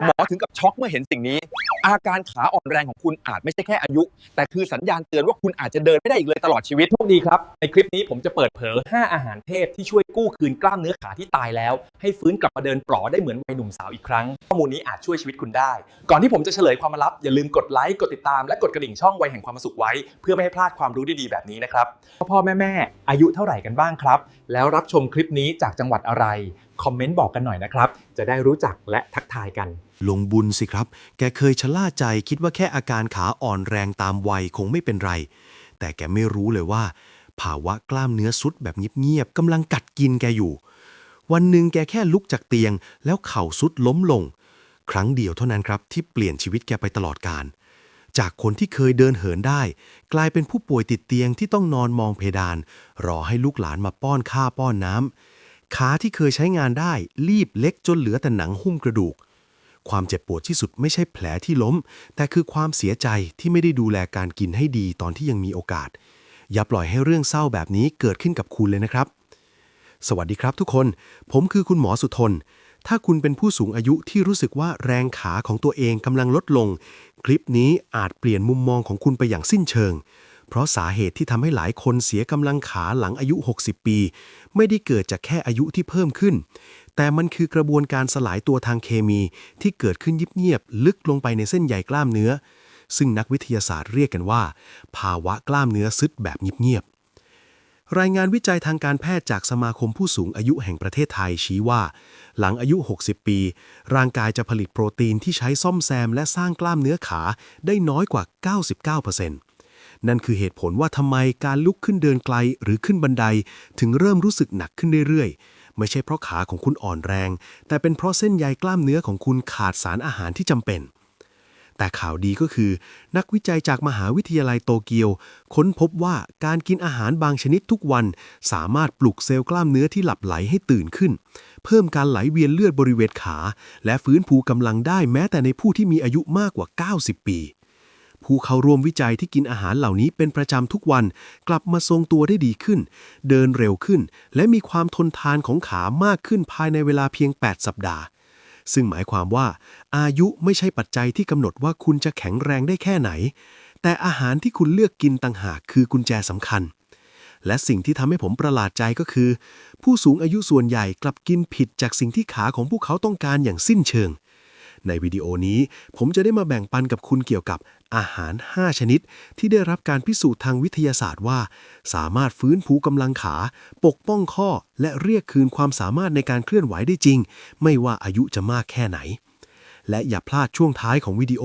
หมอถึงกับช็อกเมื่อเห็นสิ่งนี้ อาการขาอ่อนแรงของคุณอาจไม่ใช่แค่อายุ แต่คือสัญญาณเตือนว่าคุณอาจจะเดินไม่ได้อีกเลยตลอดชีวิตโชคดีครับ ในคลิปนี้ผมจะเปิดเผย 5 อาหารเทพที่ช่วยกู้คืนกล้ามเนื้อขาที่ตายแล้ว ให้ฟื้นกลับมาเดินปลอได้เหมือนวัยหนุ่มสาวอีกครั้ง ข้อมูลนี้อาจช่วยชีวิตคุณได้ ก่อนที่ผมจะเฉลยความลับอย่าลืมกดไลค์กดติดตามและกดกระดิ่งช่องวัยแห่งความสุขไว้ เพื่อไม่ให้พลาดความรู้ดีๆแบบนี้นะครับพ่อแม่แม่อายุเท่าไหร่กันบ้างครับ แล้วรับชมคลิปนี้จากจังหวัดอะไร คอมเมนต์บอกกันหน่อยนะครับ จะได้รู้จักและทักทายกัน ลงบุญสิครับ แกเคยชะล่าใจคิดว่าแค่อาการขาอ่อนแรงตามวัยคงไม่เป็นไร แต่แกไม่รู้เลยว่า ภาวะกล้ามเนื้อสุดแบบเงียบๆกำลังกัดกินแกอยู่ วันหนึ่งแกแค่ลุกจากเตียง แล้วเข่าสุดล้มลง ครั้งเดียวเท่านั้นครับที่เปลี่ยนชีวิตแกไปตลอดกาลจากคนที่เคยเดินเหินได้ กลายเป็นผู้ป่วยติดเตียงที่ต้องนอนมองเพดาน รอให้ลูกหลานมาป้อนข้าวป้อนน้ำ ขาที่เคยใช้งานได้รีบเล็กจนเหลือแต่หนังหุ้มกระดูก ความเจ็บปวดที่สุดไม่ใช่แผลที่ล้ม แต่คือความเสียใจที่ไม่ได้ดูแลการกินให้ดีตอนที่ยังมีโอกาส อย่าปล่อยให้เรื่องเศร้าแบบนี้เกิดขึ้นกับคุณเลยนะครับ สวัสดีครับทุกคน ผมคือคุณหมอสุทน ถ้าคุณเป็นผู้สูงอายุที่รู้สึกว่าแรงขาของตัวเองกำลังลดลง คลิปนี้อาจเปลี่ยนมุมมองของคุณไปอย่างสิ้นเชิง เพราะสาเหตุที่ทำให้หลายคนเสียกำลังขาหลังอายุ 60 ปี ไม่ได้เกิดจากแค่อายุที่เพิ่มขึ้น แต่มันคือกระบวนการสลายตัวทางเคมีที่เกิดขึ้นเงียบๆลึกลงไปในเส้นใยกล้ามเนื้อ ซึ่งนักวิทยาศาสตร์เรียกกันว่า ภาวะกล้ามเนื้อซึดแบบเงียบๆรายงานวิจัยทางการแพทย์จากสมาคมผู้สูงอายุแห่งประเทศไทยชี้ว่า หลังอายุ 60 ปี ร่างกายจะผลิตโปรตีนที่ใช้ซ่อมแซมและสร้างกล้ามเนื้อขาได้น้อยกว่า 99% นั่นคือเหตุผลว่าทำไมการลุกขึ้นเดินไกลหรือขึ้นบันได ถึงเริ่มรู้สึกหนักขึ้นเรื่อยๆ ไม่ใช่เพราะขาของคุณอ่อนแรง แต่เป็นเพราะเส้นใยกล้ามเนื้อของคุณขาดสารอาหารที่จำเป็น แต่ข่าวดีก็คือ นักวิจัยจากมหาวิทยาลัยโตเกียว ค้นพบว่าการกินอาหารบางชนิดทุกวัน สามารถปลุกเซลล์กล้ามเนื้อที่หลับไหลให้ตื่นขึ้น เพิ่มการไหลเวียนเลือดบริเวณขา และฟื้นฟูกำลังได้แม้แต่ในผู้ที่มีอายุมากกว่า 90 ปี ผู้เข้าร่วมวิจัยที่กินอาหารเหล่านี้เป็นประจำทุกวัน กลับมาทรงตัวได้ดีขึ้น เดินเร็วขึ้น และมีความทนทานของขามากขึ้นภายในเวลาเพียง 8 สัปดาห์ ซึ่งหมายความว่า อายุไม่ใช่ปัจจัยที่กำหนดว่าคุณจะแข็งแรงได้แค่ไหน แต่อาหารที่คุณเลือกกินต่างหากคือกุญแจสำคัญและสิ่งที่ทำให้ผมประหลาดใจก็คือ ผู้สูงอายุส่วนใหญ่กลับกินผิดจากสิ่งที่ขาของพวกเขาต้องการอย่างสิ้นเชิง ในวิดีโอนี้ผมจะได้มาแบ่งปันกับคุณเกี่ยวกับ อาหาร 5 ชนิด ที่ได้รับการพิสูจน์ทางวิทยาศาสตร์ว่า สามารถฟื้นฟูกำลังขา ปกป้องข้อ และเรียกคืนความสามารถในการเคลื่อนไหวได้จริง ไม่ว่าอายุจะมากแค่ไหน และอย่าพลาดช่วงท้ายของวิดีโอ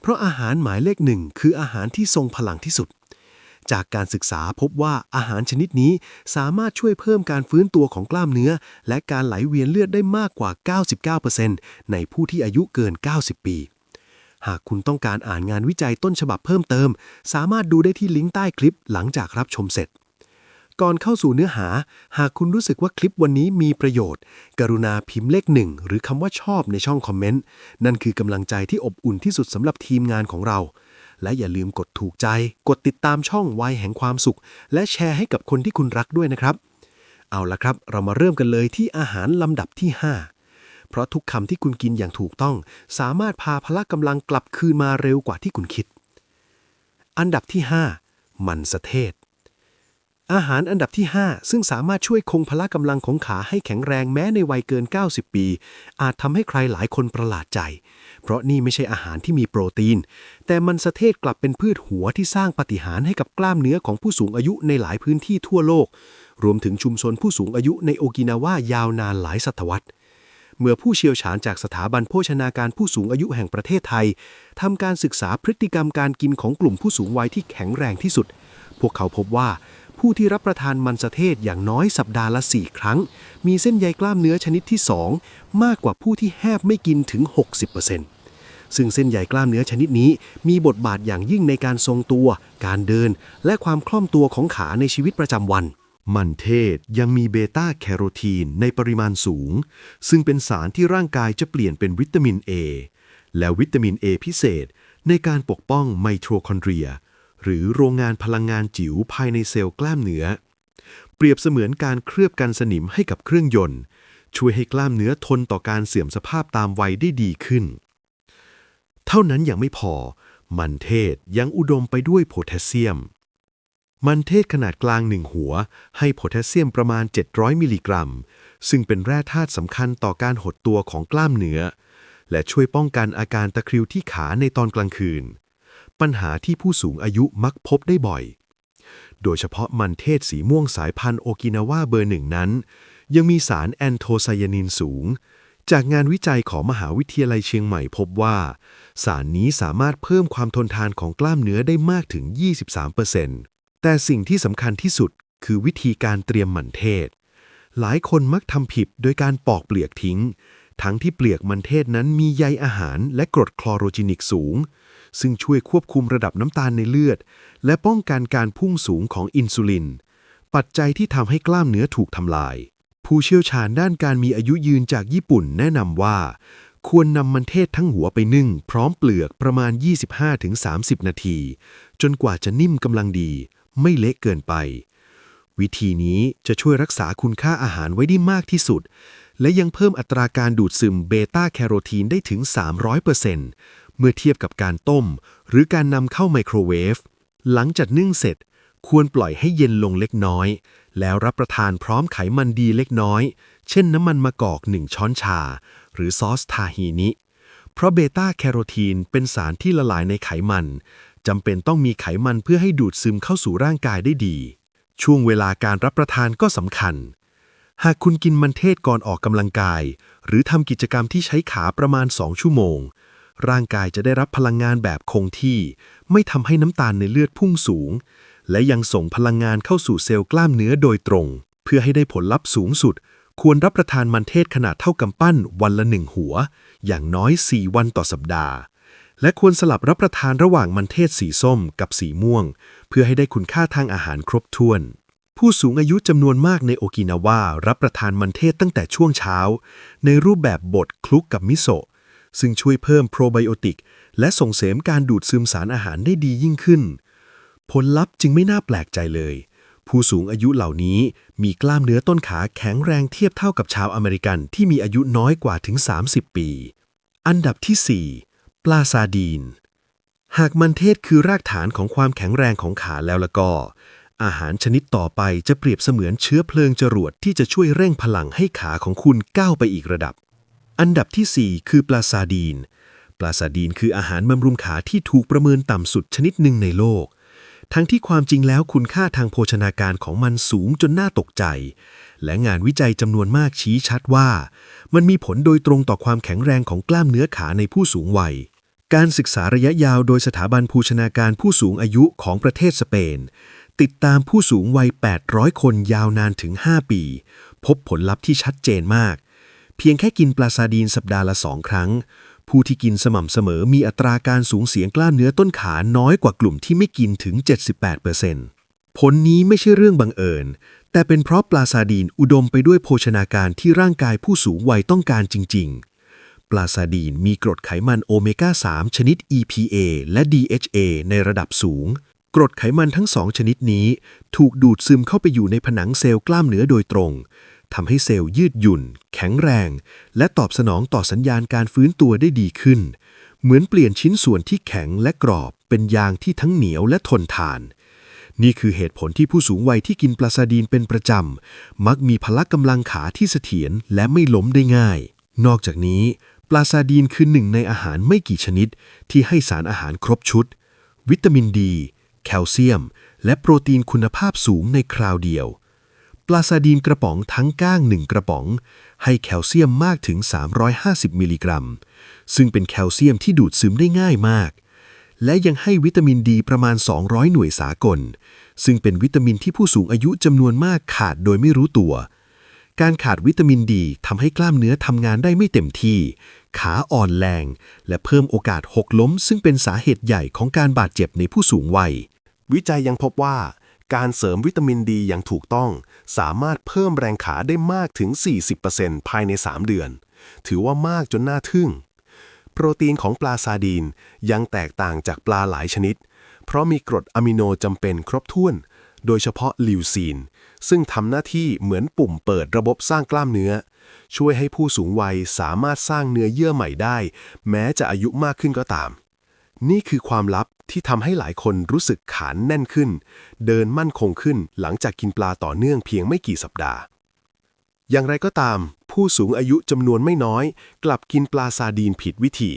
เพราะอาหารหมายเลขหนึ่งคืออาหารที่ทรงพลังที่สุด จากการศึกษาพบว่าอาหารชนิดนี้สามารถช่วยเพิ่มการฟื้นตัวของกล้ามเนื้อ และการไหลเวียนเลือดได้มากกว่า 99%ในผู้ที่อายุเกิน 90 ปี หากคุณต้องการอ่านงานวิจัยต้นฉบับเพิ่มเติม สามารถดูได้ที่ลิงก์ใต้คลิปหลังจากรับชมเสร็จ ก่อนเข้าสู่เนื้อหา หากคุณรู้สึกว่าคลิปวันนี้มีประโยชน์ กรุณาพิมพ์เลขหนึ่งหรือคำว่าชอบในช่องคอมเมนต์ นั่นคือกำลังใจที่อบอุ่นที่สุดสำหรับทีมงานของเรา และอย่าลืมกดถูกใจ กดติดตามช่องวัยแห่งความสุข และแชร์ให้กับคนที่คุณรักด้วยนะครับ เอาละครับ เรามาเริ่มกันเลยที่อาหารลำดับที่ 5 เพราะทุกคำที่คุณกินอย่างถูกต้อง สามารถพาพละกำลังกลับคืนมาเร็วกว่าที่คุณคิด อันดับที่ 5 มันสะเทศ อาหารอันดับที่ 5 ซึ่งสามารถช่วยคงพละกำลังของขาให้แข็งแรงแม้ในวัยเกิน 90 ปี อาจทำให้ใครหลายคนประหลาดใจ เพราะนี่ไม่ใช่อาหารที่มีโปรตีน แต่มันสะเทศกลับเป็นพืชหัวที่สร้างปาฏิหาริย์ให้กับกล้ามเนื้อของผู้สูงอายุในหลายพื้นที่ทั่วโลกรวมถึงชุมชนผู้สูงอายุในโอกินาวายาวนานหลายศตวรรษ เมื่อผู้เชี่ยวชาญจากสถาบันโภชนาการผู้สูงอายุแห่งประเทศไทยทำการศึกษาพฤติกรรมการกินของกลุ่มผู้สูงวัยที่แข็งแรงที่สุด พวกเขาพบว่า ผู้ที่รับประทานมันสะเทศอย่างน้อยสัปดาห์ละ 4 ครั้ง มีเส้นใยกล้ามเนื้อชนิดที่ 2 มากกว่าผู้ที่แทบไม่กินถึง 60%ซึ่งเส้นใยกล้ามเนื้อชนิดนี้ มีบทบาทอย่างยิ่งในการทรงตัว การเดิน และความคล่องตัวของขาในชีวิตประจำวัน มันเทศยังมีเบต้าแคโรทีนในปริมาณสูง ซึ่งเป็นสารที่ร่างกายจะเปลี่ยนเป็นวิตามิน A และวิตามิน A พิเศษ ในการปกป้องไมโทคอนเดรีย หรือโรงงานพลังงานจิ๋วภายในเซลล์กล้ามเนื้อ เปรียบเสมือนการเคลือบกันสนิมให้กับเครื่องยนต์ ช่วยให้กล้ามเนื้อทนต่อการเสื่อมสภาพตามวัยได้ดีขึ้น เท่านั้นยังไม่พอ มันเทศยังอุดมไปด้วยโพแทสเซียม มันเทศขนาดกลางหนึ่งหัว ให้โพแทสเซียมประมาณ 700 มิลลิกรัม ซึ่งเป็นแร่ธาตุสำคัญต่อการหดตัวของกล้ามเนื้อ และช่วยป้องกันอาการตะคริวที่ขาในตอนกลางคืน ปัญหาที่ผู้สูงอายุมักพบได้บ่อย โดยเฉพาะมันเทศสีม่วงสายพันธุ์โอกินาวาเบอร์หนึ่งนั้น ยังมีสารแอนโทไซยานินสูง จากงานวิจัยของมหาวิทยาลัยเชียงใหม่พบว่า สารนี้สามารถเพิ่มความทนทานของกล้ามเนื้อได้มากถึง 23% แต่สิ่งที่สำคัญที่สุดคือวิธีการเตรียมมันเทศ หลายคนมักทำผิดโดยการปอกเปลือกทิ้ง ทั้งที่เปลือกมันเทศนั้นมีใยอาหารและกรดคลอโรจินิกสูง ซึ่งช่วยควบคุมระดับน้ำตาลในเลือด และป้องกันการพุ่งสูงของอินซูลิน ปัจจัยที่ทำให้กล้ามเนื้อถูกทำลาย ผู้เชี่ยวชาญด้านการมีอายุยืนจากญี่ปุ่นแนะนำว่า ควรนำมันเทศทั้งหัวไปนึ่ง พร้อมเปลือกประมาณ 25-30 นาที จนกว่าจะนิ่มกำลังดี ไม่เละเกินไป วิธีนี้จะช่วยรักษาคุณค่าอาหารไว้ได้มากที่สุด และยังเพิ่มอัตราการดูดซึมเบต้าแคโรทีนได้ถึง 300%เมื่อเทียบกับการต้ม หรือการนำเข้าไมโครเวฟหลังจากนึ่งเสร็จ ควรปล่อยให้เย็นลงเล็กน้อย แล้วรับประทานพร้อมไขมันดีเล็กน้อย เช่นน้ำมันมะกอก 1 ช้อนชา หรือซอสทาฮีนิเพราะเบต้าแคโรทีนเป็นสารที่ละลายในไขมัน จำเป็นต้องมีไขมันเพื่อให้ดูดซึมเข้าสู่ร่างกายได้ดี ช่วงเวลาการรับประทานก็สำคัญ หากคุณกินมันเทศก่อนออกกำลังกาย หรือทำกิจกรรมที่ใช้ขาประมาณ 2 ชั่วโมง ร่างกายจะได้รับพลังงานแบบคงที่ ไม่ทำให้น้ำตาลในเลือดพุ่งสูง และยังส่งพลังงานเข้าสู่เซลล์กล้ามเนื้อโดยตรง เพื่อให้ได้ผลลัพธ์สูงสุด ควรรับประทานมันเทศขนาดเท่ากำปั้นวันละหนึ่งหัว อย่างน้อย 4 วันต่อสัปดาห์ และควรสลับรับประทานระหว่างมันเทศสีส้มกับสีม่วง เพื่อให้ได้คุณค่าทางอาหารครบถ้วน ผู้สูงอายุจำนวนมากในโอกินาวารับประทานมันเทศตั้งแต่ช่วงเช้า ในรูปแบบบดคลุกกับมิโซะซึ่งช่วยเพิ่มโปรไบโอติก และส่งเสริมการดูดซึมสารอาหารได้ดียิ่งขึ้น ผลลัพธ์จึงไม่น่าแปลกใจเลย ผู้สูงอายุเหล่านี้มีกล้ามเนื้อต้นขาแข็งแรงเทียบเท่ากับชาวอเมริกันที่มีอายุน้อยกว่าถึง 30 ปี อันดับที่ 4 ปลาซาดีน หากมันเทศคือรากฐานของความแข็งแรงของขาแล้วละก็ อาหารชนิดต่อไปจะเปรียบเสมือนเชื้อเพลิงจรวดที่จะช่วยเร่งพลังให้ขาของคุณก้าวไปอีกระดับ อันดับที่ 4 คือปลาซาดีน ปลาซาดีนคืออาหารบำรุงขาที่ถูกประเมินต่ำสุดชนิดหนึ่งในโลก ทั้งที่ความจริงแล้วคุณค่าทางโภชนาการของมันสูงจนน่าตกใจ และงานวิจัยจำนวนมากชี้ชัดว่า มันมีผลโดยตรงต่อความแข็งแรงของกล้ามเนื้อขาในผู้สูงวัย การศึกษาระยะยาวโดยสถาบันภูชนาการผู้สูงอายุของประเทศสเปน ติดตามผู้สูงวัย 800 คนยาวนานถึง 5 ปี พบผลลัพธ์ที่ชัดเจนมาก เพียงแค่กินปลาซาดีนสัปดาห์ละสองครั้ง ผู้ที่กินสม่ำเสมอมีอัตราการสูญเสียงกล้ามเนื้อต้นขาน้อยกว่ากลุ่มที่ไม่กินถึง 78%ผลนี้ไม่ใช่เรื่องบังเอิญ แต่เป็นเพราะปลาซาดีนอุดมไปด้วยโภชนาการที่ร่างกายผู้สูงวัยต้องการจริง ๆ ปลาซาดีนมีกรดไขมันโอเมก้า 3 ชนิด EPA และ DHA ในระดับสูง กรดไขมันทั้งสองชนิดนี้ ถูกดูดซึมเข้าไปอยู่ในผนังเซลล์กล้ามเนื้อโดยตรงทำให้เซลล์ยืดหยุ่น แข็งแรง และตอบสนองต่อสัญญาณการฟื้นตัวได้ดีขึ้น เหมือนเปลี่ยนชิ้นส่วนที่แข็งและกรอบ เป็นยางที่ทั้งเหนียวและทนทาน นี่คือเหตุผลที่ผู้สูงวัยที่กินปลาซาดีนเป็นประจำ มักมีพละกำลังขาที่เสถียรและไม่ล้มได้ง่าย นอกจากนี้ ลาซาดีนคือหนึ่งในอาหารไม่กี่ชนิด ที่ให้สารอาหารครบชุด วิตามินดี แคลเซียม และโปรตีนคุณภาพสูงในคราวเดียว ปลาซาดีนกระป๋องทั้งก้างหนึ่งกระป๋อง ให้แคลเซียมมากถึง 350 มิลลิกรัม ซึ่งเป็นแคลเซียมที่ดูดซึมได้ง่ายมาก และยังให้วิตามินดีประมาณ 200 หน่วยสากล ซึ่งเป็นวิตามินที่ผู้สูงอายุจำนวนมากขาดโดยไม่รู้ตัว การขาดวิตามินดีทำให้กล้ามเนื้อทำงานได้ไม่เต็มที่ ขาอ่อนแรง และเพิ่มโอกาสหกล้ม ซึ่งเป็นสาเหตุใหญ่ของการบาดเจ็บในผู้สูงวัย วิจัยยังพบว่า การเสริมวิตามินดีอย่างถูกต้อง สามารถเพิ่มแรงขาได้มากถึง 40%ภายใน 3 เดือน ถือว่ามากจนน่าทึ่ง โปรตีนของปลาซาดีนยังแตกต่างจากปลาหลายชนิด เพราะมีกรดอะมิโนจำเป็นครบถ้วน โดยเฉพาะลิวซีน ซึ่งทำหน้าที่เหมือนปุ่มเปิดระบบสร้างกล้ามเนื้อ ช่วยให้ผู้สูงวัยสามารถสร้างเนื้อเยื่อใหม่ได้ แม้จะอายุมากขึ้นก็ตาม นี่คือความลับที่ทำให้หลายคนรู้สึกขานแน่นขึ้น เดินมั่นคงขึ้นหลังจากกินปลาต่อเนื่องเพียงไม่กี่สัปดาห์ อย่างไรก็ตาม ผู้สูงอายุจำนวนไม่น้อย กลับกินปลาซาดีนผิดวิธี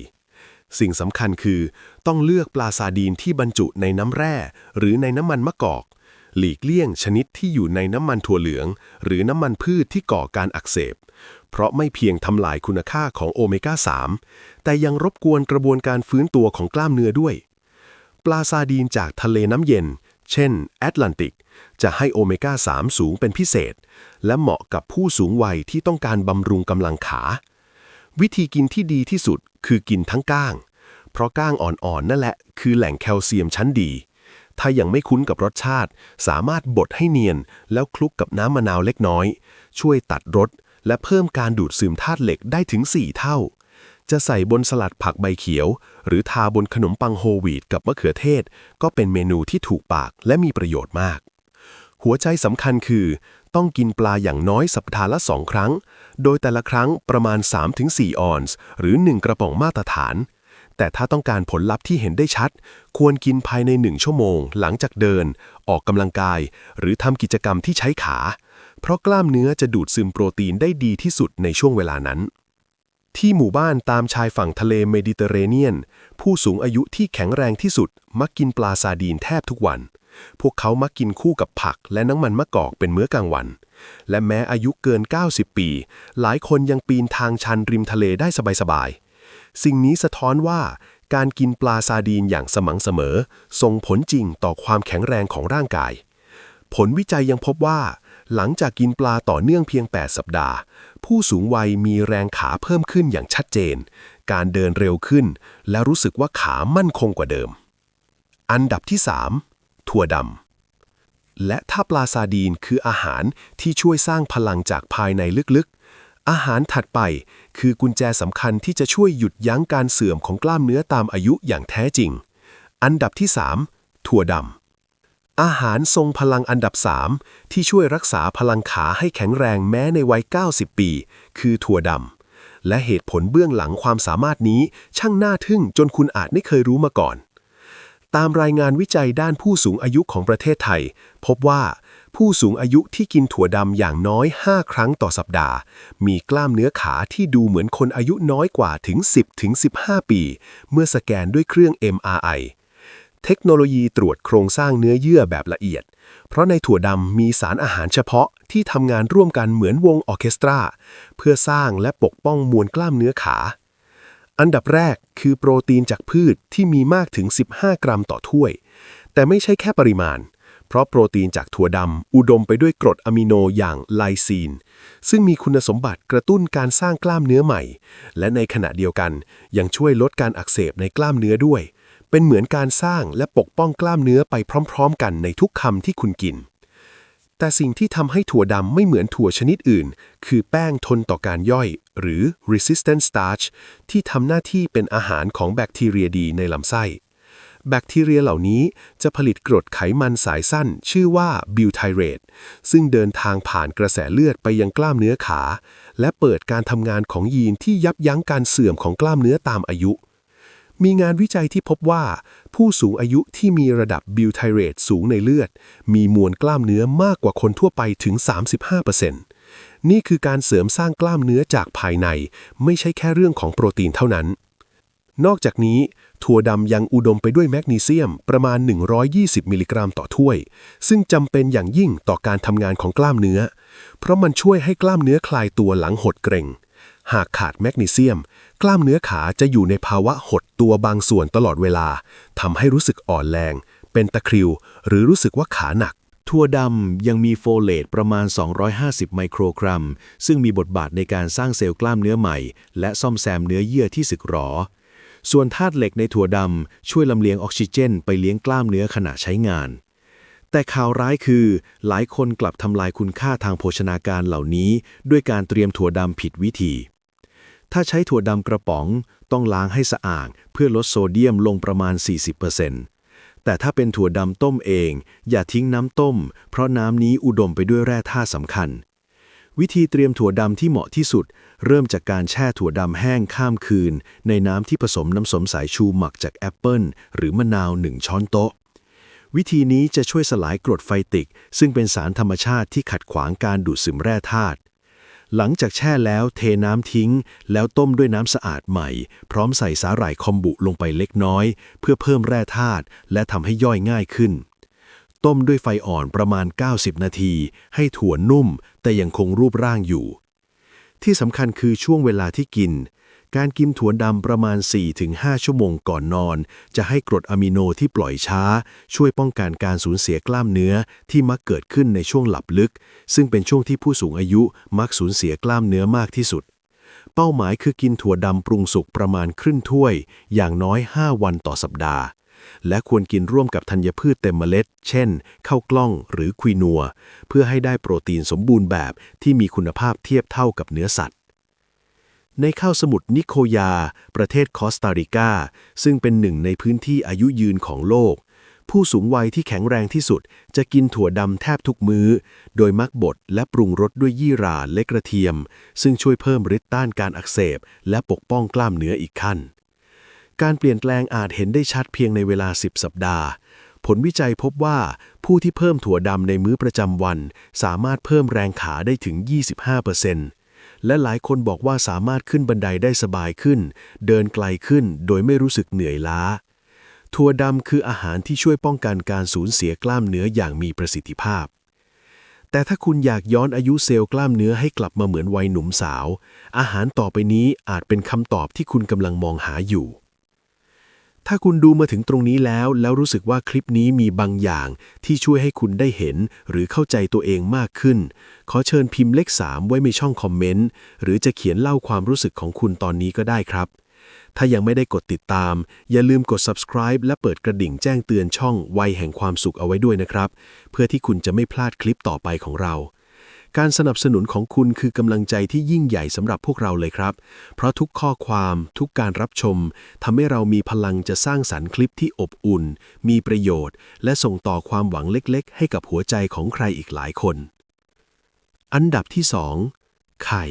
สิ่งสำคัญคือ ต้องเลือกปลาซาดีนที่บรรจุในน้ำแร่ หรือในน้ำมันมะกอก หลีกเลี่ยงชนิดที่อยู่ในน้ำมันถั่วเหลือง หรือน้ำมันพืชที่ก่อการอักเสบ เพราะไม่เพียงทำลายคุณค่าของโอเมก้า 3 แต่ยังรบกวนกระบวนการฟื้นตัวของกล้ามเนื้อด้วย ปลาซาดีนจากทะเลน้ำเย็น เช่น แอตแลนติก จะให้โอเมก้า 3 สูงเป็นพิเศษ และเหมาะกับผู้สูงวัยที่ต้องการบำรุงกำลังขา วิธีกินที่ดีที่สุดคือกินทั้งก้าง เพราะก้างอ่อนๆนั่นแหละคือแหล่งแคลเซียมชั้นดี ถ้ายังไม่คุ้นกับรสชาติ สามารถบดให้เนียน แล้วคลุกกับน้ำมะนาวเล็กน้อย ช่วยตัดรสและเพิ่มการดูดซึมธาตุเหล็กได้ถึง 4 เท่า จะใส่บนสลัดผักใบเขียว หรือทาบนขนมปังโฮลวีตกับมะเขือเทศ ก็เป็นเมนูที่ถูกปากและมีประโยชน์มาก หัวใจสำคัญคือ ต้องกินปลาอย่างน้อยสัปดาห์ละ 2 ครั้ง โดยแต่ละครั้งประมาณ 3-4 ออนซ์หรือ 1 กระป๋องมาตรฐาน แต่ถ้าต้องการผลลัพธ์ที่เห็นได้ชัด ควรกินภายใน 1 ชั่วโมง หลังจากเดิน ออกกำลังกาย หรือทำกิจกรรมที่ใช้ขา เพราะกล้ามเนื้อจะดูดซึมโปรตีนได้ดีที่สุดในช่วงเวลานั้น ที่หมู่บ้านตามชายฝั่งทะเลเมดิเตอร์เรเนียน ผู้สูงอายุที่แข็งแรงที่สุด มักกินปลาซาดีนแทบทุกวัน พวกเขามักกินคู่กับผักและน้ำมันมะกอกเป็นมื้อกลางวัน และแม้อายุเกิน 90 ปี หลายคนยังปีนทางชันริมทะเลได้สบายๆ สิ่งนี้สะท้อนว่า การกินปลาซาดีนอย่างสม่ำเสมอ ส่งผลจริงต่อความแข็งแรงของร่างกาย ผลวิจัยยังพบว่า หลังจากกินปลาต่อเนื่องเพียง 8 สัปดาห์ ผู้สูงวัยมีแรงขาเพิ่มขึ้นอย่างชัดเจน การเดินเร็วขึ้น และรู้สึกว่าขามั่นคงกว่าเดิม อันดับที่ 3 ถั่วดำและถ้าปลาซาดีนคืออาหารที่ช่วยสร้างพลังจากภายในลึก อาหารถัดไปคือกุญแจสำคัญที่จะช่วยหยุดยั้งการเสื่อมของกล้ามเนื้อตามอายุอย่างแท้จริง อันดับที่ 3 ถั่วดำ อาหารทรงพลังอันดับ 3 ที่ช่วยรักษาพลังขาให้แข็งแรงแม้ในวัย 90 ปี คือถั่วดำ และเหตุผลเบื้องหลังความสามารถนี้ช่างน่าทึ่งจนคุณอาจไม่เคยรู้มาก่อน ตามรายงานวิจัยด้านผู้สูงอายุของประเทศไทย พบว่า ผู้สูงอายุที่กินถั่วดำอย่างน้อย 5 ครั้งต่อสัปดาห์ มีกล้ามเนื้อขาที่ดูเหมือนคนอายุน้อยกว่าถึง 10-15 ปี เมื่อสแกนด้วยเครื่อง MRI เทคโนโลยีตรวจโครงสร้างเนื้อเยื่อแบบละเอียด เพราะในถั่วดำมีสารอาหารเฉพาะที่ทำงานร่วมกันเหมือนวงออเคสตรา เพื่อสร้างและปกป้องมวลกล้ามเนื้อขา อันดับแรกคือโปรตีนจากพืชที่มีมากถึง 15 กรัมต่อถ้วย แต่ไม่ใช่แค่ปริมาณ เพราะโปรตีนจากถั่วดำ อุดมไปด้วยกรดอะมิโนอย่างไลซีน ซึ่งมีคุณสมบัติกระตุ้นการสร้างกล้ามเนื้อใหม่ และในขณะเดียวกันยังช่วยลดการอักเสบในกล้ามเนื้อด้วย เป็นเหมือนการสร้างและปกป้องกล้ามเนื้อไปพร้อม ๆ กันในทุกคำที่คุณกิน แต่สิ่งที่ทำให้ถั่วดำไม่เหมือนถั่วชนิดอื่น คือแป้งทนต่อการย่อย หรือ resistant starch ที่ทำหน้าที่เป็นอาหารของแบคทีเรียดีในลำไส้ แบคทีเรียเหล่านี้จะผลิตกรดไขมันสายสั้น ชื่อว่าบิวไทเรตซึ่งเดินทางผ่านกระแสเลือดไปยังกล้ามเนื้อขา และเปิดการทำงานของยีนที่ยับยั้งการเสื่อมของกล้ามเนื้อตามอายุ มีงานวิจัยที่พบว่า ผู้สูงอายุที่มีระดับบิวไทเรตสูงในเลือด มีมวลกล้ามเนื้อมากกว่าคนทั่วไปถึง 35%นี่คือการเสริมสร้างกล้ามเนื้อจากภายใน ไม่ใช่แค่เรื่องของโปรตีนเท่านั้น นอกจากนี้ ถั่วดำยังอุดมไปด้วยแมกนีเซียมประมาณ 120 มิลลิกรัมต่อถ้วย ซึ่งจำเป็นอย่างยิ่งต่อการทำงานของกล้ามเนื้อ เพราะมันช่วยให้กล้ามเนื้อคลายตัวหลังหดเกร็ง หากขาดแมกนีเซียม กล้ามเนื้อขาจะอยู่ในภาวะหดตัวบางส่วนตลอดเวลาทำให้รู้สึกอ่อนแรง เป็นตะคริว หรือรู้สึกว่าขาหนักถั่วดำยังมีโฟเลตประมาณ 250 ไมโครกรัม ซึ่งมีบทบาทในการสร้างเซลล์กล้ามเนื้อใหม่ และซ่อมแซมเนื้อเยื่อที่สึกหรอ ส่วนธาตุเหล็กในถั่วดำช่วยลำเลียงออกซิเจน ไปเลี้ยงกล้ามเนื้อขณะใช้งาน แต่ข่าวร้ายคือ หลายคนกลับทำลายคุณค่าทางโภชนาการเหล่านี้ ด้วยการเตรียมถั่วดำผิดวิธี ถ้าใช้ถั่วดำกระป๋อง ต้องล้างให้สะอาดเพื่อลดโซเดียมลงประมาณ 40%แต่ถ้าเป็นถั่วดำต้มเอง อย่าทิ้งน้ำต้ม เพราะน้ำนี้อุดมไปด้วยแร่ธาตุสำคัญวิธีเตรียมถั่วดำที่เหมาะที่สุด เริ่มจากการแช่ถั่วดำแห้งข้ามคืน ในน้ำที่ผสมน้ำสมสายชูหมักจากแอปเปิลหรือมะนาว1ช้อนโต๊ะ วิธีนี้จะช่วยสลายกรดไฟติก ซึ่งเป็นสารธรรมชาติที่ขัดขวางการดูดซึมแร่ธาตุหลังจากแช่แล้วเทน้ำทิ้ง แล้วต้มด้วยน้ำสะอาดใหม่ พร้อมใส่สาหร่ายคอมบุลงไปเล็กน้อย เพื่อเพิ่มแร่ธาตุและทำให้ย่อยง่ายขึ้น ต้มด้วยไฟอ่อนประมาณ 90 นาที ให้ถั่วนุ่ม แต่ยังคงรูปร่างอยู่ ที่สำคัญคือช่วงเวลาที่กิน การกินถั่วดำประมาณ 4-5 ชั่วโมงก่อนนอน จะให้กรดอะมิโนที่ปล่อยช้า ช่วยป้องกันการสูญเสียกล้ามเนื้อที่มักเกิดขึ้นในช่วงหลับลึก ซึ่งเป็นช่วงที่ผู้สูงอายุมักสูญเสียกล้ามเนื้อมากที่สุด เป้าหมายคือกินถั่วดำปรุงสุกประมาณครึ่งถ้วย อย่างน้อย 5 วันต่อสัปดาห์ และควรกินร่วมกับธัญพืชเต็มเมล็ด เช่น ข้าวกล้องหรือควีนัว เพื่อให้ได้โปรตีนสมบูรณ์แบบที่มีคุณภาพเทียบเท่ากับเนื้อสัตว์ ในข้าวสมุทรนิโคยา ประเทศคอสตาริกา ซึ่งเป็นหนึ่งในพื้นที่อายุยืนของโลก ผู้สูงวัยที่แข็งแรงที่สุด จะกินถั่วดำแทบทุกมื้อ โดยมักบดและปรุงรสด้วยยี่หร่าและกระเทียม ซึ่งช่วยเพิ่มฤทธิ์ต้านการอักเสบ และปกป้องกล้ามเนื้ออีกขั้น การเปลี่ยนแปลงอาจเห็นได้ชัดเพียงในเวลา 10 สัปดาห์ ผลวิจัยพบว่าผู้ที่เพิ่มถั่วดำในมื้อประจำวัน สามารถเพิ่มแรงขาได้ถึง 25%และหลายคนบอกว่าสามารถขึ้นบันไดได้สบายขึ้น เดินไกลขึ้นโดยไม่รู้สึกเหนื่อยล้า ถั่วดำคืออาหารที่ช่วยป้องกันการสูญเสียกล้ามเนื้ออย่างมีประสิทธิภาพแต่ถ้าคุณอยากย้อนอายุเซลล์กล้ามเนื้อให้กลับมาเหมือนวัยหนุ่มสาว อาหารต่อไปนี้อาจเป็นคำตอบที่คุณกำลังมองหาอยู่ ถ้าคุณดูมาถึงตรงนี้แล้ว แล้วรู้สึกว่าคลิปนี้มีบางอย่างที่ช่วยให้คุณได้เห็น หรือเข้าใจตัวเองมากขึ้น ขอเชิญพิมพ์เลข 3 ไว้ในช่องคอมเมนต์ หรือจะเขียนเล่าความรู้สึกของคุณตอนนี้ก็ได้ครับ ถ้ายังไม่ได้กดติดตาม อย่าลืมกด subscribe และเปิดกระดิ่งแจ้งเตือนช่องวัยแห่งความสุขเอาไว้ด้วยนะครับ เพื่อที่คุณจะไม่พลาดคลิปต่อไปของเรา การสนับสนุนของคุณคือกำลังใจที่ยิ่งใหญ่สำหรับพวกเราเลยครับ เพราะทุกข้อความ ทุกการรับชมทำให้เรามีพลังจะสร้างสรรค์คลิปที่อบอุ่น มีประโยชน์ และส่งต่อความหวังเล็กๆ ให้กับหัวใจของใครอีกหลายคน อันดับที่ 2 ไข่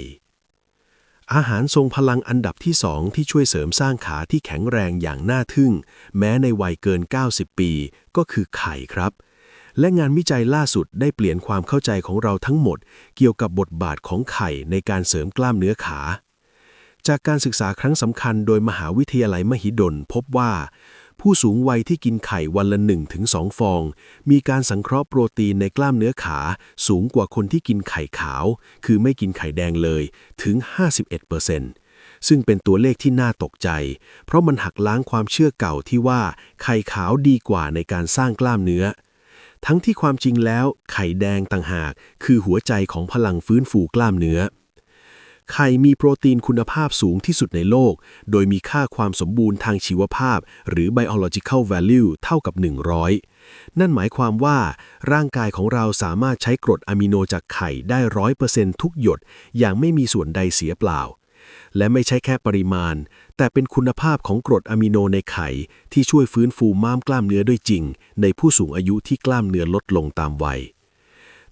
อาหารทรงพลังอันดับที่2ที่ช่วยเสริมสร้างขาที่แข็งแรงอย่างน่าทึ่ง แม้ในวัยเกิน 90 ปี ก็คือไข่ครับ และงานวิจัยล่าสุดได้เปลี่ยนความเข้าใจของเราทั้งหมด เกี่ยวกับบทบาทของไข่ในการเสริมกล้ามเนื้อขา จากการศึกษาครั้งสำคัญโดยมหาวิทยาลัยมหิดล พบว่า ผู้สูงวัยที่กินไข่วันละ1ถึง2ฟอง มีการสังเคราะห์โปรตีนในกล้ามเนื้อขาสูงกว่าคนที่กินไข่ขาว คือไม่กินไข่แดงเลยถึง 51%ซึ่งเป็นตัวเลขที่น่าตกใจ เพราะมันหักล้างความเชื่อเก่าที่ว่าไข่ขาวดีกว่าในการสร้างกล้ามเนื้อ ทั้งที่ความจริงแล้วไข่แดงต่างหาก คือหัวใจของพลังฟื้นฟูกล้ามเนื้อ ไข่มีโปรตีนคุณภาพสูงที่สุดในโลก โดยมีค่าความสมบูรณ์ทางชีวภาพ หรือ biological value เท่ากับ 100 นั่นหมายความว่า ร่างกายของเราสามารถใช้กรดอะมิโนจากไข่ได้ร้อยเปอร์เซ็นทุกหยด อย่างไม่มีส่วนใดเสียเปล่า และไม่ใช่แค่ปริมาณ แต่เป็นคุณภาพของกรดอะมิโนในไข่ ที่ช่วยฟื้นฟูม้ามกล้ามเนื้อด้วยจริง ในผู้สูงอายุที่กล้ามเนื้อลดลงตามวัย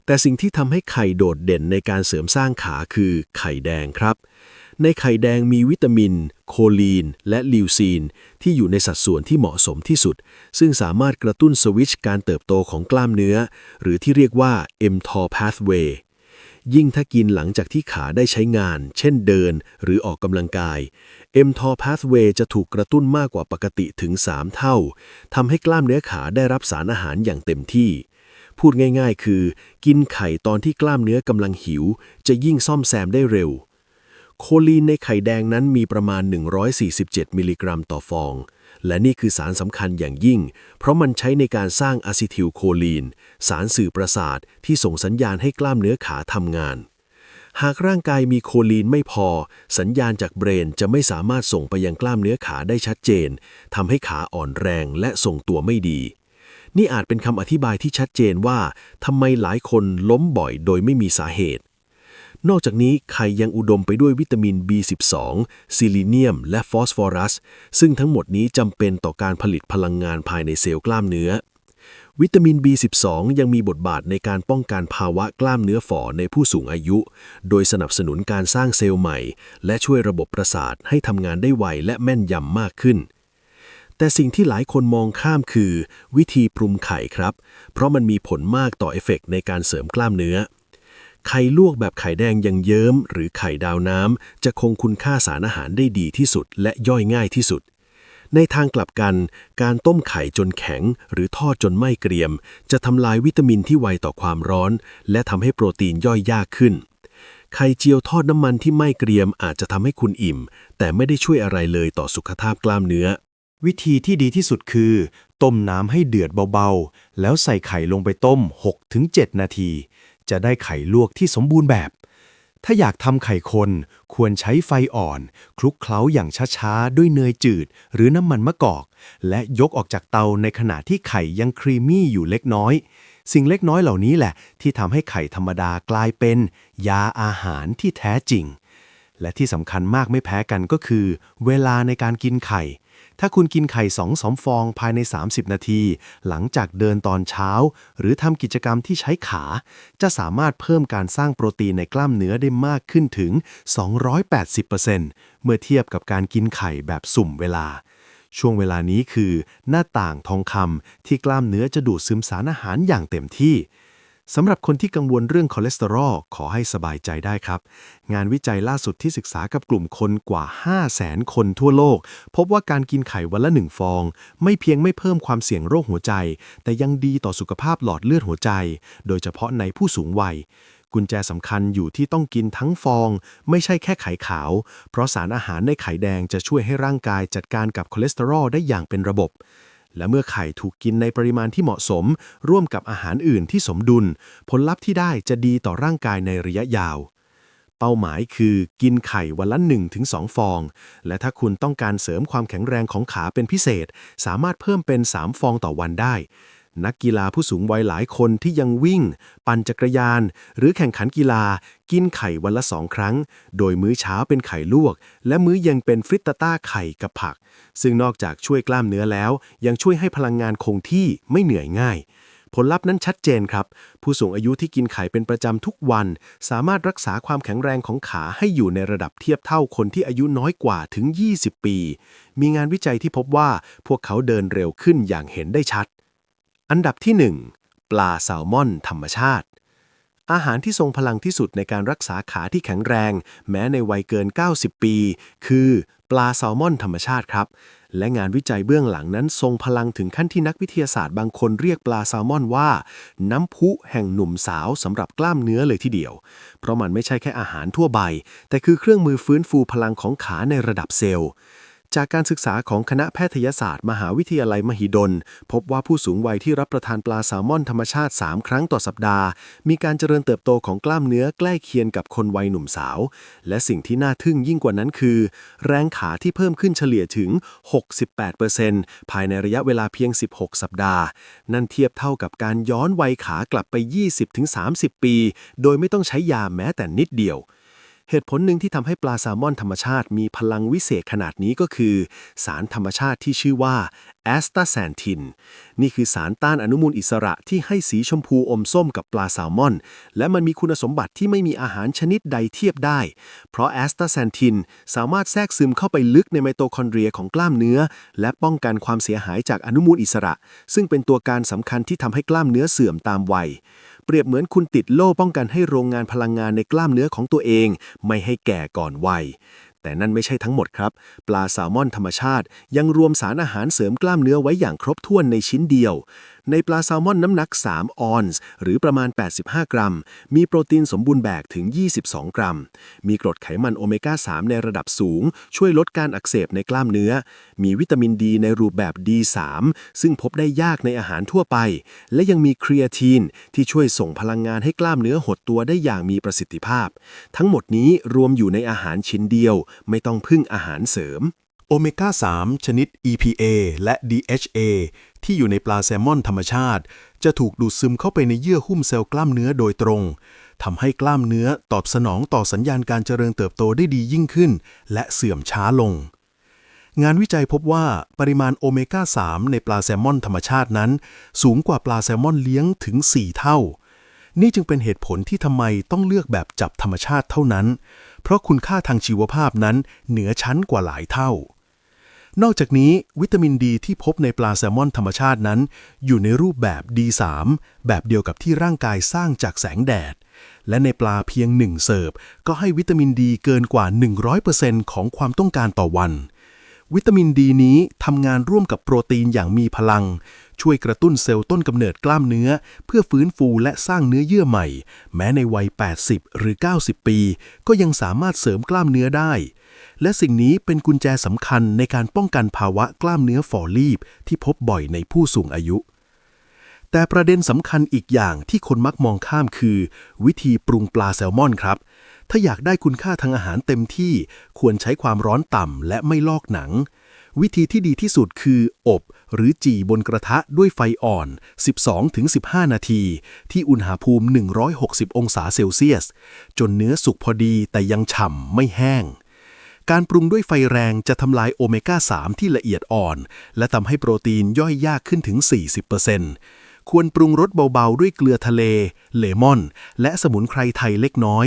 แต่สิ่งที่ทำให้ไข่โดดเด่นในการเสริมสร้างขาคือไข่แดงครับ ในไข่แดงมีวิตามิน โคลีน และลิวซีน ที่อยู่ในสัดส่วนที่เหมาะสมที่สุด ซึ่งสามารถกระตุ้นสวิตช์การเติบโตของกล้ามเนื้อ หรือที่เรียกว่า mTOR pathway ยิ่งถ้ากินหลังจากที่ขาได้ใช้งาน เช่นเดินหรือออกกำลังกาย mTOR pathway จะถูกกระตุ้นมากกว่าปกติถึง 3 เท่าทำให้กล้ามเนื้อขาได้รับสารอาหารอย่างเต็มที่ พูดง่ายๆ คือ กินไข่ตอนที่กล้ามเนื้อกำลังหิว จะยิ่งซ่อมแซมได้เร็ว โคลีนในไข่แดงนั้นมีประมาณ 147 มิลลิกรัมต่อฟอง และนี่คือสารสำคัญอย่างยิ่ง เพราะมันใช้ในการสร้างอะซิทิลโคลีน สารสื่อประสาทที่ส่งสัญญาณให้กล้ามเนื้อขาทำงาน หากร่างกายมีโคลีนไม่พอ สัญญาณจากเบรนจะไม่สามารถส่งไปยังกล้ามเนื้อขาได้ชัดเจนทำให้ขาอ่อนแรงและส่งตัวไม่ดี นี่อาจเป็นคำอธิบายที่ชัดเจนว่าทำไมหลายคนล้มบ่อยโดยไม่มีสาเหตุ นอกจากนี้ไข่ยังอุดมไปด้วยวิตามิน B12 ซิลิเนียม และฟอสฟอรัส ซึ่งทั้งหมดนี้จำเป็นต่อการผลิตพลังงานภายในเซลล์กล้ามเนื้อ วิตามิน B12 ยังมีบทบาทในการป้องกันภาวะกล้ามเนื้อฝ่อในผู้สูงอายุ โดยสนับสนุนการสร้างเซลล์ใหม่ และช่วยระบบประสาทให้ทำงานได้ไวและแม่นยำมากขึ้นแต่สิ่งที่หลายคนมองข้ามคือ วิธีปรุงไข่ครับ เพราะมันมีผลมากต่อเอฟเฟกต์ในการเสริมกล้ามเนื้อ ไข่ลวกแบบไข่แดงยังเยิ้ม หรือไข่ดาวน้ำ จะคงคุณค่าสารอาหารได้ดีที่สุด และย่อยง่ายที่สุด ในทางกลับกัน การต้มไข่จนแข็ง หรือทอดจนไม่เกรียม จะทำลายวิตามินที่ไวต่อความร้อน และทำให้โปรตีนย่อยยากขึ้น ไข่เจียวทอดน้ำมันที่ไม่เกรียมอาจจะทำให้คุณอิ่ม แต่ไม่ได้ช่วยอะไรเลยต่อสุขภาพกล้ามเนื้อ วิธีที่ดีที่สุดคือ ต้มน้ำให้เดือดเบาๆ แล้วใส่ไข่ลงไปต้ม 6-7 นาที จะได้ไข่ลวกที่สมบูรณ์แบบ ถ้าอยากทำไข่คนควรใช้ไฟอ่อน คลุกเคล้าอย่างช้าๆ ด้วยเนยจืด หรือน้ำมันมะกอก และยกออกจากเตาในขณะที่ไข่ยังครีมมี่อยู่เล็กน้อย สิ่งเล็กน้อยเหล่านี้แหละ ที่ทำให้ไข่ธรรมดากลายเป็น ยาอาหารที่แท้จริง และที่สำคัญมากไม่แพ้กันก็คือ เวลาในการกินไข่ ถ้าคุณกินไข่สองสมฟองภายใน 30 นาที หลังจากเดินตอนเช้า หรือทำกิจกรรมที่ใช้ขา จะสามารถเพิ่มการสร้างโปรตีนในกล้ามเนื้อได้มากขึ้นถึง 280%เมื่อเทียบกับการกินไข่แบบสุ่มเวลา ช่วงเวลานี้คือ หน้าต่างทองคำที่กล้ามเนื้อจะดูดซึมสารอาหารอย่างเต็มที่ สำหรับคนที่กังวลเรื่องคอเลสเตอรอลขอให้สบายใจได้ครับ งานวิจัยล่าสุดที่ศึกษากับกลุ่มคนกว่า 5 0 0แสนคนทั่วโลก พบว่าการกินไข่วันละหนึ่งฟอง ไม่เพียงไม่เพิ่มความเสี่ยงโรคหัวใจ แต่ยังดีต่อสุขภาพหลอดเลือดหัวใจ โดยเฉพาะในผู้สูงวัย กุญแจสำคัญอยู่ที่ต้องกินทั้งฟอง ไม่ใช่แค่ไข่ขาว เพราะสารอาหารในไข่แดงจะช่วยให้ร่างกายจัดการกับคอเลสเตอรอลได้อย่างเป็นระบบ และเมื่อไข่ถูกกินในปริมาณที่เหมาะสม ร่วมกับอาหารอื่นที่สมดุล ผลลัพธ์ที่ได้จะดีต่อร่างกายในระยะยาว เป้าหมายคือกินไข่วันละ 1-2 ฟอง และถ้าคุณต้องการเสริมความแข็งแรงของขาเป็นพิเศษ สามารถเพิ่มเป็น 3 ฟองต่อวันได้ นักกีฬาผู้สูงวัยหลายคนที่ยังวิ่ง ปั่นจักรยาน หรือแข่งขันกีฬา กินไข่วันละสองครั้ง โดยมื้อเช้าเป็นไข่ลวก และมื้อเย็นเป็นฟริตตาต้าไข่กับผัก ซึ่งนอกจากช่วยกล้ามเนื้อแล้ว ยังช่วยให้พลังงานคงที่ไม่เหนื่อยง่ายผลลัพธ์นั้นชัดเจนครับ ผู้สูงอายุที่กินไข่เป็นประจำทุกวัน สามารถรักษาความแข็งแรงของขาให้อยู่ในระดับเทียบเท่าคนที่อายุน้อยกว่าถึง 20 ปี มีงานวิจัยที่พบว่าพวกเขาเดินเร็วขึ้นอย่างเห็นได้ชัด อันดับที่ 1 ปลาแซลมอนธรรมชาติ อาหารที่ทรงพลังที่สุดในการรักษาขาที่แข็งแรง แม้ในวัยเกิน 90 ปี คือปลาแซลมอนธรรมชาติครับ และงานวิจัยเบื้องหลังนั้นทรงพลังถึงขั้นที่นักวิทยาศาสตร์บางคนเรียกปลาแซลมอนว่า น้ำพุแห่งหนุ่มสาวสำหรับกล้ามเนื้อเลยทีเดียว เพราะมันไม่ใช่แค่อาหารทั่วไปแต่คือเครื่องมือฟื้นฟูพลังของขาในระดับเซลล์ จากการศึกษาของคณะแพทยศาสตร์ มหาวิทยาลัยมหิดล พบว่าผู้สูงวัยที่รับประทานปลาแซลมอนธรรมชาติ 3 ครั้งต่อสัปดาห์ มีการเจริญเติบโตของกล้ามเนื้อใกล้เคียงกับคนวัยหนุ่มสาว และสิ่งที่น่าทึ่งยิ่งกว่านั้นคือ แรงขาที่เพิ่มขึ้นเฉลี่ยถึง 68%ภายในระยะเวลาเพียง 16 สัปดาห์ นั่นเทียบเท่ากับการย้อนวัยขากลับไป 20-30 ปี โดยไม่ต้องใช้ยาแม้แต่นิดเดียว เหตุผลหนึ่งที่ทำให้ปลาแซลมอนธรรมชาติมีพลังวิเศษขนาดนี้ก็คือ สารธรรมชาติที่ชื่อว่าแอสตาแซนทิน นี่คือสารต้านอนุมูลอิสระที่ให้สีชมพูอมส้มกับปลาแซลมอน และมันมีคุณสมบัติที่ไม่มีอาหารชนิดใดเทียบได้ เพราะแอสตาแซนทินสามารถแทรกซึมเข้าไปลึกในไมโตคอนเดรียของกล้ามเนื้อ และป้องกันความเสียหายจากอนุมูลอิสระ ซึ่งเป็นตัวการสำคัญที่ทำให้กล้ามเนื้อเสื่อมตามวัย เปรียบเหมือนคุณติดโล่ป้องกันให้โรงงานพลังงานในกล้ามเนื้อของตัวเอง ไม่ให้แก่ก่อนวัยแต่นั่นไม่ใช่ทั้งหมดครับ ปลาแซลมอนธรรมชาติ ยังรวมสารอาหารเสริมกล้ามเนื้อไว้อย่างครบถ้วนในชิ้นเดียว ในปลาแซลมอนน้ำหนัก 3 ออนซ์หรือประมาณ 85 กรัม มีโปรตีนสมบูรณ์แบบถึง 22 กรัม มีกรดไขมันโอเมก้า 3 ในระดับสูง ช่วยลดการอักเสบในกล้ามเนื้อ มีวิตามินดีในรูปแบบ D3 ซึ่งพบได้ยากในอาหารทั่วไป และยังมีครีอาทีนที่ช่วยส่งพลังงานให้กล้ามเนื้อหดตัวได้อย่างมีประสิทธิภาพ ทั้งหมดนี้รวมอยู่ในอาหารชิ้นเดียว ไม่ต้องพึ่งอาหารเสริม เมก้า 3 ชนิด EPA และ DHA ที่อยู่ในปลาแซลมอนธรรมชาติ จะถูกดูดซึมเข้าไปในเยื่อหุ้มเซลล์กล้ามเนื้อโดยตรงทำให้กล้ามเนื้อตอบสนองต่อสัญญาณการเจริญเติบโตได้ดียิ่งขึ้น และเสื่อมช้าลง งานวิจัยพบว่าปริมาณโอเมก้า 3 ในปลาแซลมอนธรรมชาตินั้น สูงกว่าปลาแซลมอนเลี้ยงถึง 4 เท่า นี่จึงเป็นเหตุผลที่ทำไมต้องเลือกแบบจับธรรมชาติเท่านั้น เพราะคุณค่าทางชีวภาพนั้นเหนือชั้นกว่าหลายเท่า นอกจากนี้วิตามินดีที่พบในปลาแซลมอนธรรมชาตินั้น อยู่ในรูปแบบ D3 แบบเดียวกับที่ร่างกายสร้างจากแสงแดด และในปลาเพียงหนึ่งเสิร์ฟ ก็ให้วิตามินดีเกินกว่า 100%ของความต้องการต่อวัน วิตามินดีนี้ทำงานร่วมกับโปรตีนอย่างมีพลัง ช่วยกระตุ้นเซลล์ต้นกำเนิดกล้ามเนื้อ เพื่อฟื้นฟูและสร้างเนื้อเยื่อใหม่ แม้ในวัย 80 หรือ 90 ปี ก็ยังสามารถเสริมกล้ามเนื้อได้ และสิ่งนี้เป็นกุญแจสำคัญในการป้องกันภาวะกล้ามเนื้อฝ่อรีบที่พบบ่อยในผู้สูงอายุ แต่ประเด็นสำคัญอีกอย่างที่คนมักมองข้ามคือ วิธีปรุงปลาแซลมอนครับ ถ้าอยากได้คุณค่าทางอาหารเต็มที่ควรใช้ความร้อนต่ำและไม่ลอกหนัง วิธีที่ดีที่สุดคือ อบ หรือจี่บนกระทะด้วยไฟอ่อน 12-15 นาที ที่อุณหภูมิ 160 องศาเซลเซียส จนเนื้อสุกพอดีแต่ยังฉ่ำไม่แห้ง การปรุงด้วยไฟแรงจะทำลายโอเมก้า 3 ที่ละเอียดอ่อน และทำให้โปรตีนย่อยยากขึ้นถึง 40%ควรปรุงรสเบาๆ ด้วยเกลือทะเล เลมอน และสมุนไพรไทยเล็กน้อย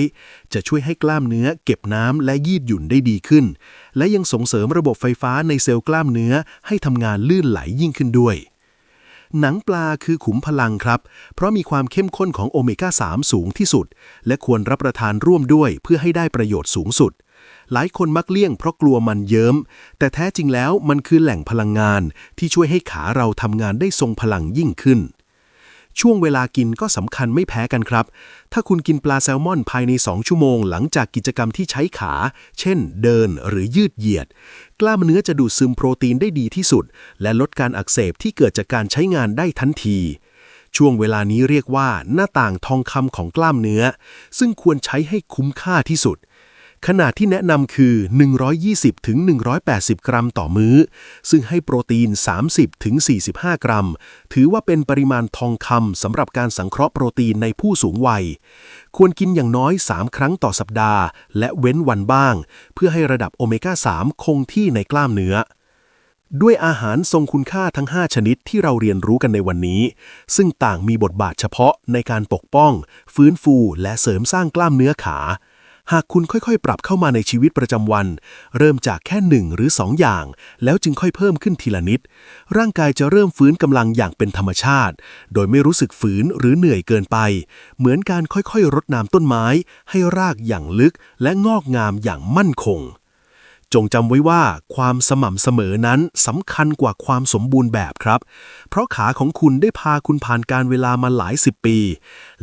จะช่วยให้กล้ามเนื้อเก็บน้ำและยืดหยุ่นได้ดีขึ้น และยังส่งเสริมระบบไฟฟ้าในเซลล์กล้ามเนื้อให้ทำงานลื่นไหลยิ่งขึ้นด้วยหนังปลาคือขุมพลังครับ เพราะมีความเข้มข้นของโอเมก้า 3 สูงที่สุด และควรรับประทานร่วมด้วยเพื่อให้ได้ประโยชน์สูงสุด หลายคนมักเลี่ยงเพราะกลัวมันเยิ้ม แต่แท้จริงแล้วมันคือแหล่งพลังงานที่ช่วยให้ขาเราทำงานได้ทรงพลังยิ่งขึ้น ช่วงเวลากินก็สำคัญไม่แพ้กันครับ ถ้าคุณกินปลาแซลมอนภายใน 2 ชั่วโมง หลังจากกิจกรรมที่ใช้ขา เช่น เดินหรือยืดเหยียด กล้ามเนื้อจะดูดซึมโปรตีนได้ดีที่สุด และลดการอักเสบที่เกิดจากการใช้งานได้ทันทีช่วงเวลานี้เรียกว่าหน้าต่างทองคำของกล้ามเนื้อ ซึ่งควรใช้ให้คุ้มค่าที่สุด ขนาดที่แนะนำคือ 120ถึง180 กรัมต่อมื้อ ซึ่งให้โปรตีน 30ถึง45 กรัม ถือว่าเป็นปริมาณทองคำสำหรับการสังเคราะห์โปรตีนในผู้สูงวัย ควรกินอย่างน้อย 3 ครั้งต่อสัปดาห์ และเว้นวันบ้าง เพื่อให้ระดับโอเมก้า 3 คงที่ในกล้ามเนื้อด้วยอาหารทรงคุณค่าทั้ง 5 ชนิดที่เราเรียนรู้กันในวันนี้ ซึ่งต่างมีบทบาทเฉพาะในการปกป้อง ฟื้นฟูและเสริมสร้างกล้ามเนื้อขา หากคุณค่อยๆ ปรับเข้ามาในชีวิตประจำวัน เริ่มจากแค่หนึ่งหรือสองอย่าง แล้วจึงค่อยเพิ่มขึ้นทีละนิด ร่างกายจะเริ่มฟื้นกำลังอย่างเป็นธรรมชาติ โดยไม่รู้สึกฝืนหรือเหนื่อยเกินไป เหมือนการค่อยๆ รดน้ำต้นไม้ ให้รากอย่างลึกและงอกงามอย่างมั่นคง จงจำไว้ว่าความสม่ำเสมอนั้นสำคัญกว่าความสมบูรณ์แบบครับ เพราะขาของคุณได้พาคุณผ่านการเวลามาหลายสิบปี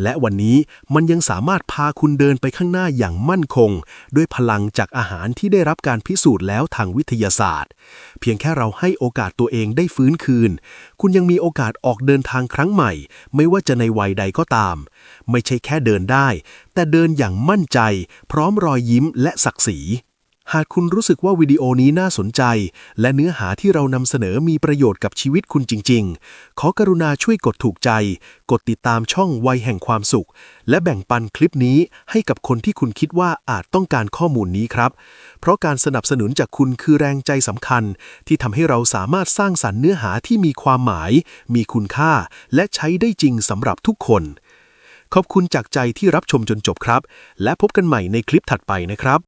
และวันนี้มันยังสามารถพาคุณเดินไปข้างหน้าอย่างมั่นคง ด้วยพลังจากอาหารที่ได้รับการพิสูจน์แล้วทางวิทยาศาสตร์ เพียงแค่เราให้โอกาสตัวเองได้ฟื้นคืน คุณยังมีโอกาสออกเดินทางครั้งใหม่ ไม่ว่าจะในวัยใดก็ตาม ไม่ใช่แค่เดินได้ แต่เดินอย่างมั่นใจ พร้อมรอยยิ้มและศักดิ์ศรี หากคุณรู้สึกว่าวิดีโอนี้น่าสนใจ และเนื้อหาที่เรานำเสนอมีประโยชน์กับชีวิตคุณจริง ๆ ขอกรุณาช่วยกดถูกใจ กดติดตามช่องวัยแห่งความสุข และแบ่งปันคลิปนี้ให้กับคนที่คุณคิดว่าอาจต้องการข้อมูลนี้ครับ เพราะการสนับสนุนจากคุณคือแรงใจสำคัญ ที่ทำให้เราสามารถสร้างสรรค์เนื้อหาที่มีความหมาย มีคุณค่า และใช้ได้จริงสำหรับทุกคน ขอบคุณจากใจที่รับชมจนจบครับ และพบกันใหม่ในคลิปถัดไปนะครับ